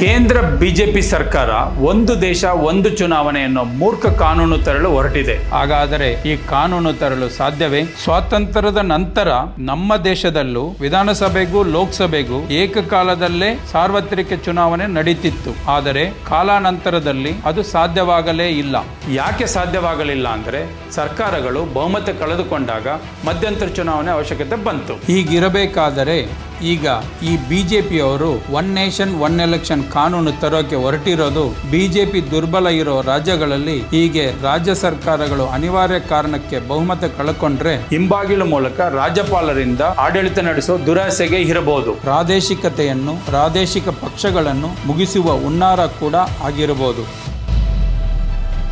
ಕೇಂದ್ರ ಬಿಜೆಪಿ ಸರ್ಕಾರ ಒಂದು ದೇಶ, ಒಂದು ಚುನಾವಣೆ ಅನ್ನೋ ಮೂರ್ಖ ಕಾನೂನು ತರಲು ಹೊರಟಿದೆ. ಹಾಗಾದರೆ ಈ ಕಾನೂನು ತರಲು ಸಾಧ್ಯವೇ? ಸ್ವಾತಂತ್ರ್ಯದ ನಂತರ ನಮ್ಮ ದೇಶದಲ್ಲೂ, ವಿಧಾನಸಭೆಗೂ, ಲೋಕಸಭೆಗೂ ಏಕಕಾಲದಲ್ಲೇ ಸಾರ್ವತ್ರಿಕ ಚುನಾವಣೆ ನಡೀತಿತ್ತು. ಆದರೆ ಕಾಲಾನಂತರದಲ್ಲಿ ಅದು ಸಾಧ್ಯವಾಗಲೇ ಇಲ್ಲ. ಯಾಕೆ ಸಾಧ್ಯವಾಗಲಿಲ್ಲ ಅಂದ್ರೆ, ಸರ್ಕಾರಗಳು ಬಹುಮತ ಕಳೆದುಕೊಂಡಾಗ ಮಧ್ಯಂತರ ಚುನಾವಣೆ ಅವಶ್ಯಕತೆ ಬಂತು. ಹೀಗಿರಬೇಕಾದರೆ ಈಗ ಈ ಬಿಜೆಪಿಯವರು ಒನ್ ನೇಷನ್ ಒನ್ ಎಲೆಕ್ಷನ್ ಕಾನೂನು ತರೋಕೆ ಹೊರಟಿರೋದು ಬಿಜೆಪಿ ದುರ್ಬಲ ಇರೋ ರಾಜ್ಯಗಳಲ್ಲಿ. ಹೀಗೆ ರಾಜ್ಯ ಸರ್ಕಾರಗಳು ಅನಿವಾರ್ಯ ಕಾರಣಕ್ಕೆ ಬಹುಮತ ಕಳ್ಕೊಂಡ್ರೆ ಹಿಂಬಾಗಿಲು ಮೂಲಕ ರಾಜ್ಯಪಾಲರಿಂದ ಆಡಳಿತ ನಡೆಸೋ ದುರಾಸೆಗೆ ಇರಬಹುದು. ಪ್ರಾದೇಶಿಕತೆಯನ್ನು ಪ್ರಾದೇಶಿಕ ಪಕ್ಷಗಳನ್ನು ಮುಗಿಸುವ ಹುನ್ನಾರ ಕೂಡ ಆಗಿರಬಹುದು.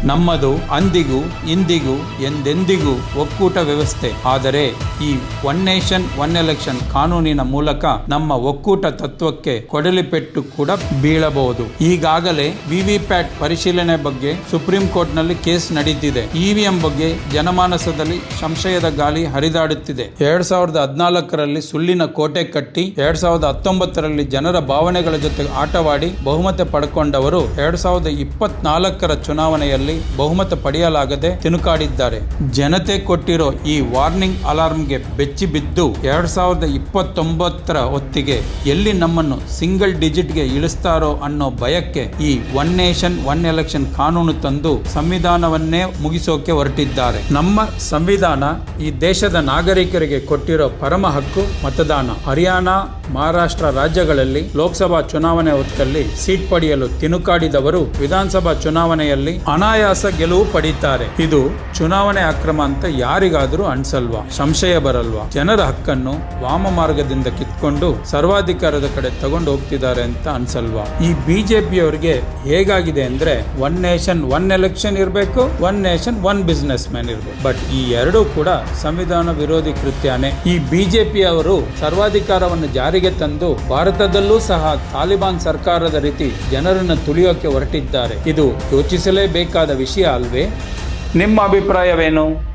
ನಮ್ಮದು ಅಂದಿಗೂ ಇಂದಿಗೂ ಎಂದೆಂದಿಗೂ ಒಕ್ಕೂಟ ವ್ಯವಸ್ಥೆ. ಆದರೆ ಈ ಒನ್ ನೇಷನ್, ಒನ್ ಎಲೆಕ್ಷನ್ ಕಾನೂನಿನ ಮೂಲಕ ನಮ್ಮ ಒಕ್ಕೂಟ ತತ್ವಕ್ಕೆ ಕೊಡಲಿಪೆಟ್ಟು ಕೂಡ ಬೀಳಬಹುದು. ಈಗಾಗಲೇ ವಿವಿಪ್ಯಾಟ್ ಪರಿಶೀಲನೆ ಬಗ್ಗೆ ಸುಪ್ರೀಂ ಕೋರ್ಟ್ನಲ್ಲಿ ಕೇಸ್ ನಡೀತಿದೆ. ಇವಿಎಂ ಬಗ್ಗೆ ಜನಮಾನಸದಲ್ಲಿ ಸಂಶಯದ ಗಾಳಿ ಹರಿದಾಡುತ್ತಿದೆ. ಎರಡ್ ಸಾವಿರದ ಹದಿನಾಲ್ಕರಲ್ಲಿ ಸುಳ್ಳಿನ ಕೋಟೆ ಕಟ್ಟಿ, ಎರಡ್ ಸಾವಿರದ ಹತ್ತೊಂಬತ್ತರಲ್ಲಿ ಜನರ ಭಾವನೆಗಳ ಜೊತೆ ಆಟವಾಡಿ ಬಹುಮತ ಪಡ್ಕೊಂಡವರು ಎರಡ್ ಸಾವಿರದ ಇಪ್ಪತ್ನಾಲ್ಕರ ಚುನಾವಣೆಯಲ್ಲಿ ಬಹುಮತ ಪಡೆಯಲಾಗದೆ ತಿನುಕಾಡಿದ್ದಾರೆ. ಜನತೆ ಕೊಟ್ಟಿರೋ ಈ ವಾರ್ನಿಂಗ್ ಅಲಾರ್ಮ್ಗೆ ಬೆಚ್ಚಿ ಬಿದ್ದು ಎರಡ್ ಸಾವಿರದ ಇಪ್ಪತ್ತೊಂಬತ್ತರ ಹೊತ್ತಿಗೆ ಎಲ್ಲಿ ನಮ್ಮನ್ನು ಸಿಂಗಲ್ ಡಿಜಿಟ್ಗೆ ಇಳಿಸ್ತಾರೋ ಅನ್ನೋ ಭಯಕ್ಕೆ ಈ ಒನ್ ನೇಷನ್, ಒನ್ ಎಲೆಕ್ಷನ್ ಕಾನೂನು ತಂದು ಸಂವಿಧಾನವನ್ನೇ ಮುಗಿಸೋಕೆ ಹೊರಟಿದ್ದಾರೆ. ನಮ್ಮ ಸಂವಿಧಾನ ಈ ದೇಶದ ನಾಗರಿಕರಿಗೆ ಕೊಟ್ಟಿರೋ ಪರಮ ಹಕ್ಕು, ಮತದಾನ. ಹರಿಯಾಣ, ಮಹಾರಾಷ್ಟ್ರ ರಾಜ್ಯಗಳಲ್ಲಿ ಲೋಕಸಭಾ ಚುನಾವಣೆ ಹೊತ್ತಲ್ಲಿ ಸೀಟ್ ಪಡೆಯಲು ತಿನುಕಾಡಿದವರು ವಿಧಾನಸಭಾ ಚುನಾವಣೆಯಲ್ಲಿ ಅನಾಯಾಸ ಗೆಲುವು ಪಡೀತಾರೆ. ಇದು ಚುನಾವಣೆ ಅಕ್ರಮ ಅಂತ ಯಾರಿಗಾದರೂ ಅನ್ಸಲ್ವಾ? ಸಂಶಯ ಬರಲ್ವಾ? ಜನರ ಹಕ್ಕನ್ನು ವಾಮ ಮಾರ್ಗದಿಂದ ಕಿತ್ಕೊಂಡು ಸರ್ವಾಧಿಕಾರದ ಕಡೆ ತಗೊಂಡು ಹೋಗ್ತಿದ್ದಾರೆ ಅಂತ ಅನ್ಸಲ್ವಾ? ಈ ಬಿಜೆಪಿಯವರಿಗೆ ಹೇಗಾಗಿದೆ ಅಂದ್ರೆ ಒನ್ ನೇಷನ್ ಒನ್ ಎಲೆಕ್ಷನ್ ಇರಬೇಕು one nation one businessman ಇರಬೇಕು. ಬಟ್ ಈ ಎರಡೂ ಕೂಡ ಸಂವಿಧಾನ ವಿರೋಧಿ ಕೃತ್ಯನೇ. ಈ ಬಿಜೆಪಿ ಅವರು ಸರ್ವಾಧಿಕಾರವನ್ನು ಜಾರಿಗೆ ತಂದು ಭಾರತದಲ್ಲೂ ಸಹ ತಾಲಿಬಾನ್ ಸರ್ಕಾರದ ರೀತಿ ಜನರನ್ನು ತುಳಿಯೋಕೆ ಹೊರಟಿದ್ದಾರೆ. ಇದು ಯೋಚಿಸಲೇಬೇಕಾದ ವಿಷಯ ಅಲ್ವೇ? ನಿಮ್ಮ ಅಭಿಪ್ರಾಯವೇನು?